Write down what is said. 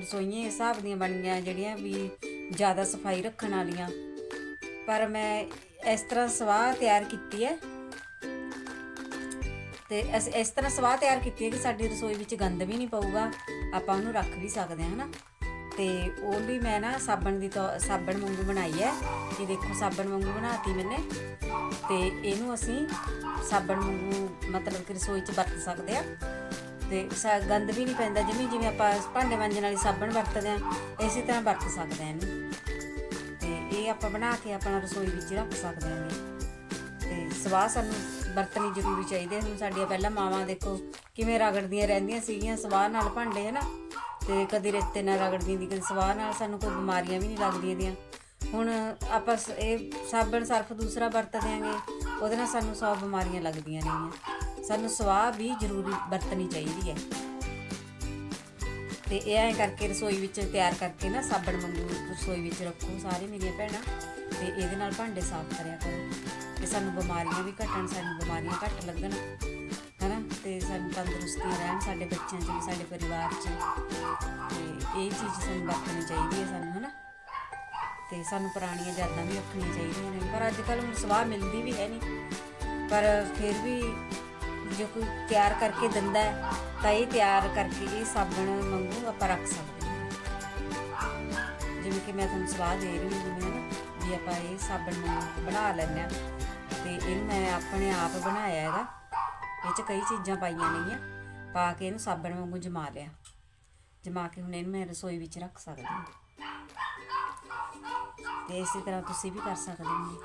ਰਸੋਈਆਂ ਇਸ ਹਿਸਾਬ ਦੀਆਂ ਬਣੀਆਂ, ਜਿਹੜੀਆਂ ਵੀ ਜ਼ਿਆਦਾ ਸਫ਼ਾਈ ਰੱਖਣ ਵਾਲੀਆਂ। ਪਰ ਮੈਂ ਇਸ ਤਰ੍ਹਾਂ ਸਵਾਹ ਤਿਆਰ ਕੀਤੀ ਹੈ। ਤੇ ਅਸੀਂ, ਇਸ ਤਰ੍ਹਾਂ ਸਵਾਹ ਤਿਆਰ ਕੀਤੀ ਹੈ ਕਿ ਸਾਡੀ ਰਸੋਈ ਵਿੱਚ ਗੰਦ ਵੀ ਨਹੀਂ ਪਊਗਾ। ਆਪਾਂ ਉਹਨੂੰ ਰੱਖ ਵੀ ਸਕਦੇ ਹਾਂ, ਹਨਾ? ਤੇ ਉਹ ਵੀ ਮੈਂ ਨਾ ਸਾਬਣ ਦੀ ਤੌ- ਸਾਬਣ ਵਾਂਗੂ ਬਣਾਈ ਹੈ। ਇਹ ਦੇਖੋ, ਸਾਬਣ ਵਾਂਗੂ ਬਣਾਤੀ ਮੈਨੇ। ਤੇ ਇਹਨੂੰ ਅਸੀਂ ਸਾਬਣ ਵਾਂਗੂ ਮਤਲਬ ਕਿ ਰਸੋਈ 'ਚ ਵਰਤ ਸਕਦੇ ਆ ਤੇ ਸਾ- ਗੰਦ ਵੀ ਨਹੀਂ ਪੈਂਦਾ ਜਿਵੇਂ ਜਿਵੇਂ ਆਪਾਂ ਭਾਂਡੇ ਮਾਂਜਣ ਵਾਲੀ ਸਾਬਣ ਵਰਤਦੇ ਆ ਇਸੇ ਤਰ੍ਹਾਂ ਵਰਤ ਸਕਦੇ ਆ ਇਹਨੂੰ। ਤੇ ਇਹ ਆਪਾਂ ਬਣਾ ਕੇ ਆਪਣਾ ਰਸੋਈ ਵਿੱਚ ਰੱਖ ਸਕਦੇ ਹਾਂ ਤੇ ਸਵਾਹ ਸਾਨੂੰ ਵਰਤਣੀ ਜ਼ਰੂਰੀ ਚਾਹੀਦੀ ਹੈ। ਹੁਣ ਸਾਡੀਆਂ ਪਹਿਲਾਂ ਮਾਵਾਂ ਦੇਖੋ ਕਿਵੇਂ ਰਗੜਦੀਆਂ ਰਹਿੰਦੀਆਂ ਸੀਗੀਆਂ, ਸਵਾਹ ਨਾਲ ਭਾਂਡੇ ਹਨਾ ਤੇ ਕਦੀ ਰੇਤੇ ਨਾਲ ਰਗੜਦੀਆਂ ਦੀ ਸਵਾਹ ਨਾਲ ਸਾਨੂੰ ਕੋਈ ਬਿਮਾਰੀਆਂ ਵੀ ਨਹੀਂ ਲੱਗਦੀਆਂ ਦੀਆਂ। ਹੁਣ ਆਪਾਂ ਸ- ਇਹ ਸਾਬਣ ਸਰਫ ਦੂਸਰਾ ਵਰਤ ਦਿਆਂਗੇ, ਉਹਦੇ ਨਾਲ ਸਾਨੂੰ ਸੌ ਬਿਮਾਰੀਆਂ ਲੱਗਦੀਆਂ ਰਹੀਆਂ। ਸਾਨੂੰ ਸਵਾਹ ਵੀ ਜ਼ਰੂਰੀ ਵਰਤਣੀ ਚਾਹੀਦੀ ਹੈ। ਤੇ ਇਹ ਐਂ ਕਰਕੇ ਰਸੋਈ ਵਿੱਚ ਤਿਆਰ ਕਰਕੇ ਨਾ ਸਾਬਣ ਵਾਂਗੂ ਰਸੋਈ ਵਿੱਚ ਰੱਖੋ ਸਾਰੇ ਮੇਰੀਆਂ ਭੈਣਾਂ। ਤੇ ਇਹਦੇ ਨਾਲ ਭਾਂਡੇ ਸਾਫ਼ ਕਰਿਆ ਕਰੋ। ਤੇ ਸਾਨੂੰ ਬਿਮਾਰੀਆਂ ਵੀ ਘਟਣ, ਸਾਨੂੰ ਬਿਮਾਰੀਆਂ ਘੱਟ ਲੱਗਣ, ਹਨਾ? ਤੇ ਸਾਨੂੰ ਤੰਦਰੁਸਤੀਆਂ ਰਹਿਣ ਸਾਡੇ ਬੱਚਿਆਂ 'ਚ ਵੀ, ਸਾਡੇ ਪਰਿਵਾਰ 'ਚ। ਤੇ ਇਹ ਚੀਜ਼ ਸਾਨੂੰ ਵਰਤਣੀ ਚਾਹੀਦੀ ਹੈ ਸਾਨੂੰ, ਹਨਾ? ਤੇ ਸਾਨੂੰ ਪੁਰਾਣੀਆਂ ਯਾਦਾਂ ਵੀ ਰੱਖਣੀਆਂ ਚਾਹੀਦੀਆਂ ਨੇ। ਪਰ ਅੱਜ ਕੱਲ੍ਹ ਹੁਣ ਸਵਾਹ ਮਿਲਦੀ ਵੀ ਹੈ ਨਹੀਂ। ਪਰ ਫਿਰ ਵੀ ਜੇ ਕੋਈ ਤਿਆਰ ਕਰਕੇ ਦਿੰਦਾ ਹੈ, ਤਾਂ ਇਹ ਤਿਆਰ ਕਰਕੇ ਇਹ ਸਾਬਣ ਵਾਂਗੂ ਆਪਾਂ ਰੱਖ ਸਕਦੇ ਹਾਂ। ਜਿਵੇਂ ਕਿ ਮੈਂ ਤੁਹਾਨੂੰ ਸਲਾਹ ਦੇ ਰਹੀ ਹਾਂ ਜਿਵੇਂ ਵੀ ਆਪਾਂ ਇਹ ਸਾਬਣ ਵਾਂਗੂ ਬਣਾ ਲੈਂਦੇ ਹਾਂ ਤੇ ਇਹਨੂੰ ਮੈਂ ਆਪਣੇ ਆਪ ਬਣਾਇਆ ਹੈਗਾ। ਇਹ ਚ ਕਈ ਚੀਜ਼ਾਂ ਪਾਈਆਂ ਨੇਗੀਆਂ, ਪਾ ਕੇ ਇਹਨੂੰ ਸਾਬਣ ਵਾਂਗੂ ਜਮਾ ਲਿਆ। ਜਮਾ ਕੇ ਹੁਣ ਇਹਨੂੰ ਮੈਂ ਰਸੋਈ ਵਿੱਚ ਰੱਖ ਸਕਦੀ ਹਾਂ। ਤੇ ਇਸੇ ਤਰ੍ਹਾਂ ਤੁਸੀਂ ਵੀ ਕਰ ਸਕਦੇ ਹੋ।